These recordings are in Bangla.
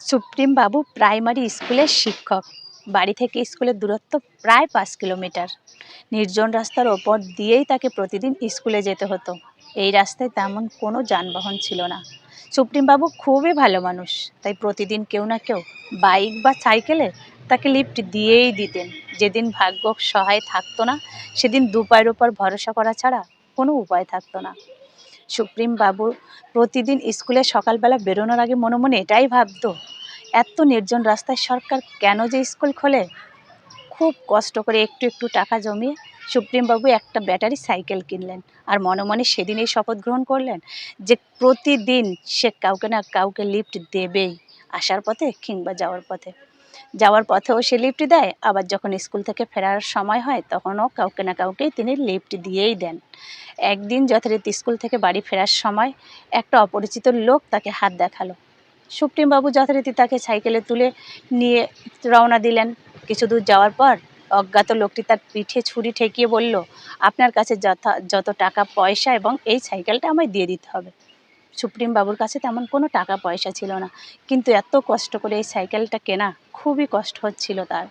সুপ্রিম বাবু প্রাইমারি স্কুলের শিক্ষক। বাড়ি থেকে স্কুলের দূরত্ব প্রায় পাঁচ কিলোমিটার। নির্জন রাস্তার ওপর দিয়েই তাকে প্রতিদিন স্কুলে যেতে হতো। এই রাস্তায় তেমন কোনো যানবাহন ছিল না। সুপ্রিম বাবু খুবই ভালো মানুষ, তাই প্রতিদিন কেউ না কেউ বাইক বা সাইকেলে তাকে লিফট দিয়েই দিতেন। যেদিন ভাগ্য সহায় থাকতো না, সেদিন দু পায়ের উপর ভরসা করা ছাড়া কোনো উপায় থাকতো না। সুপ্রিম বাবু প্রতিদিন স্কুলে সকালবেলা বেরোনোর আগে মনে মনে এটাই ভাবতো, এত নির্জন রাস্তায় সরকার কেন যে স্কুল খোলে? খুব কষ্ট করে একটু একটু টাকা জমিয়ে সুপ্রিমবাবু একটা ব্যাটারি সাইকেল কিনলেন আর মনে মনে সেদিনেই শপথ গ্রহণ করলেন যে প্রতিদিন সে কাউকে না কাউকে লিফট দেবেই আসার পথে কিংবা যাওয়ার পথে। যাওয়ার পথেও সে লিফট দেয়। আবার যখন স্কুল থেকে ফেরার সময় হয়, তখনও কাউকে না কাউকেই তিনি লিফট দিয়েই দেন। একদিন যথারীতি স্কুল থেকে বাড়ি ফেরার সময় একটা অপরিচিত লোক তাকে হাত দেখাল। সুপ্রিমবাবু যথারীতি তাকে সাইকেলে তুলে নিয়ে রওনা দিলেন। কিছু দূর যাওয়ার পর অজ্ঞাত লোকটি তার পিঠে ছুরি ঠেকিয়ে বলল, আপনার কাছে যথা যত টাকা পয়সা এবং এই সাইকেলটা আমায় দিয়ে দিতে হবে। সুপ্রিম বাবুর কাছে তেমন কোনো টাকা পয়সা ছিল না। কিন্তু এত কষ্ট করে এই সাইকেলটা কেনা খুবই কষ্ট হচ্ছিল তার।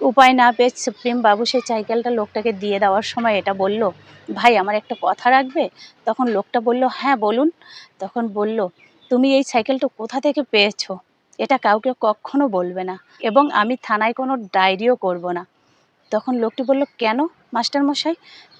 উপায় না পেয়ে সুপ্রিম বাবু সেই সাইকেলটা লোকটাকে দিয়ে দেওয়ার সময় এটা বলল, ভাই, আমার একটা কথা রাখবে? তখন লোকটা বলল হ্যাঁ বলুন। তখন বলল, তুমি এই সাইকেলটা কোথা থেকে পেয়েছ? এটা কাউকে কখনো বলবে না এবং আমি থানায় কোনো ডায়েরিও করব না। তখন লোকটি বলল, কেন, মাস্টারমশাই?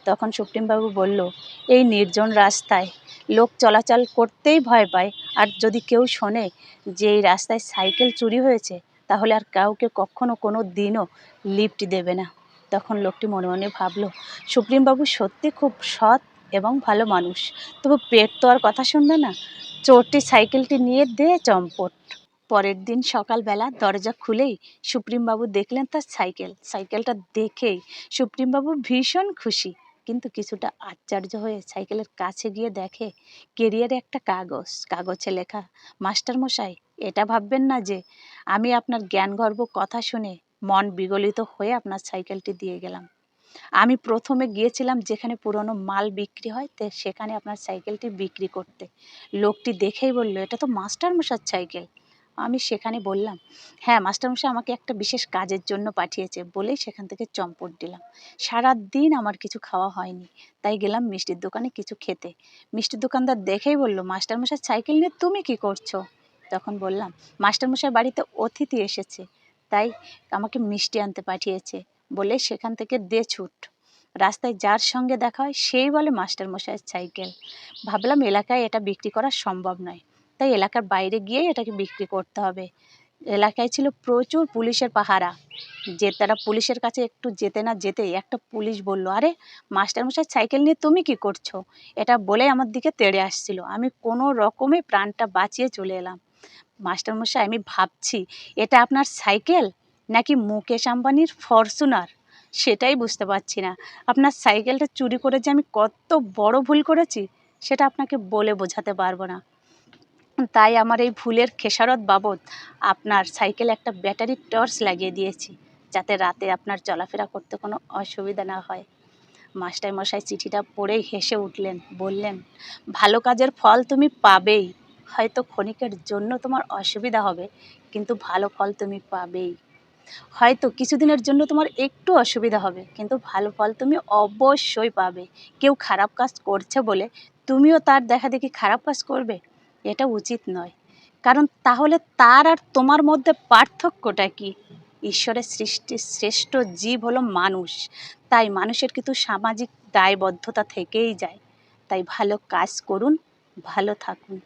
তখন সুপ্রিমবাবু বলল, এই নির্জন রাস্তায় লোক চলাচল করতেই ভয় পায়। আর যদি কেউ শোনে যে এই রাস্তায় সাইকেল চুরি হয়েছে, তাহলে আর কাউকে কখনো কোনো দিনও লিফট দেবে না। তখন লোকটি মনে মনে ভাবলো, সুপ্রিমবাবু সত্যি খুব সৎ এবং ভালো মানুষ। তবু পেট তো আর কথা শুনবে না। চোরটি সাইকেলটি নিয়ে দে চম্পট। পরের দিন সকালবেলা দরজা খুলেই সুপ্রিমবাবু দেখলেন তার সাইকেল। সাইকেলটা দেখেই সুপ্রিমবাবু ভীষণ খুশি। কিন্তু কিছুটা আশ্চর্য হয়ে সাইকেলের কাছে গিয়ে দেখে, কেরিয়ারে একটা কাগজ, কাগজে লেখা। মাস্টারমশাই এটা ভাববেন না যে, আমি আপনার জ্ঞানগর্ব কথা শুনে মন বিগলিত হয়ে আপনার সাইকেলটি দিয়ে গেলাম। আমি প্রথমে গিয়েছিলাম যেখানে পুরনো মাল বিক্রি হয়, তো সেখানে আপনার সাইকেলটি বিক্রি করতে। লোকটি দেখেই বলল, এটা তো মাস্টারমশার সাইকেল। আমি সেখানে বললাম হ্যাঁ মাস্টারমশাই আমাকে একটা বিশেষ কাজের জন্য পাঠিয়েছে। বলেই সেখান থেকে চম্পট দিলাম। সারা দিন আমার কিছু খাওয়া হয়নি। তাই গেলাম মিষ্টির দোকানে কিছু খেতে। মিষ্টির দোকানদার দেখেই বলল, মাস্টারমশাই, সাইকেল নিয়ে তুমি কি করছ? তখন বললাম, মাস্টারমশাই বাড়িতে অতিথি এসেছে, তাই আমাকে মিষ্টি আনতে পাঠিয়েছে। বলে সেখান থেকে দে ছুট। রাস্তায় যার সঙ্গে দেখা হয়, সেই বলে, মাস্টারমশাইয়ের সাইকেল। ভাবলাম, এলাকায় এটা বিক্রি করা সম্ভব নয়। তাই এলাকার বাইরে গিয়ে এটাকে বিক্রি করতে হবে। এলাকায় ছিল প্রচুর পুলিশের পাহারা। যে তারা পুলিশের কাছে একটু যেতে না যেতেই একটা পুলিশ বলল, আরে, মাস্টারমশাই, সাইকেল নিয়ে তুমি কি করছ? এটা বলে আমার দিকে তেড়ে আসছিল। আমি কোনো রকমে প্রাণটা বাঁচিয়ে চলে এলাম। মাস্টারমশাই, আমি ভাবছি, এটা আপনার সাইকেল নাকি মুকেশ আম্বানির ফরচুনার? সেটাই বুঝতে পারছি না। আপনার সাইকেলটা চুরি করে যে আমি কত বড় ভুল করেছি, সেটা আপনাকে বলে বোঝাতে পারব না। তাই আমার এই ভুলের খেসারত বাবদ আপনার সাইকেলে একটা ব্যাটারি টর্চ লাগিয়ে দিয়েছি, যাতে রাতে আপনার চলাফেরা করতে কোনো অসুবিধা না হয়। মাস্টার মশাই চিঠিটা পড়েই হেসে উঠলেন, বললেন, ভালো কাজের ফল তুমি পাবেই, হয়তো ক্ষণিকের জন্য তোমার অসুবিধা হবে, কিন্তু ভালো ফল তুমি পাবেই। হয়তো কিছুদিনের জন্য তোমার একটু অসুবিধা হবে, কিন্তু ভালো ফল তুমি অবশ্যই পাবে। কেউ খারাপ কাজ করছে বলে তুমিও তার দেখা দেখি খারাপ কাজ করবে? এটা উচিত নয়। কারণ তাহলে তার আর তোমার মধ্যে পার্থক্যটা কি? ঈশ্বরের সৃষ্টি, শ্রেষ্ঠ জীব হলো মানুষ। তাই মানুষের কিন্তু সামাজিক দায়বদ্ধতা থেকেই যায়। তাই ভালো কাজ করুন, ভালো থাকুন।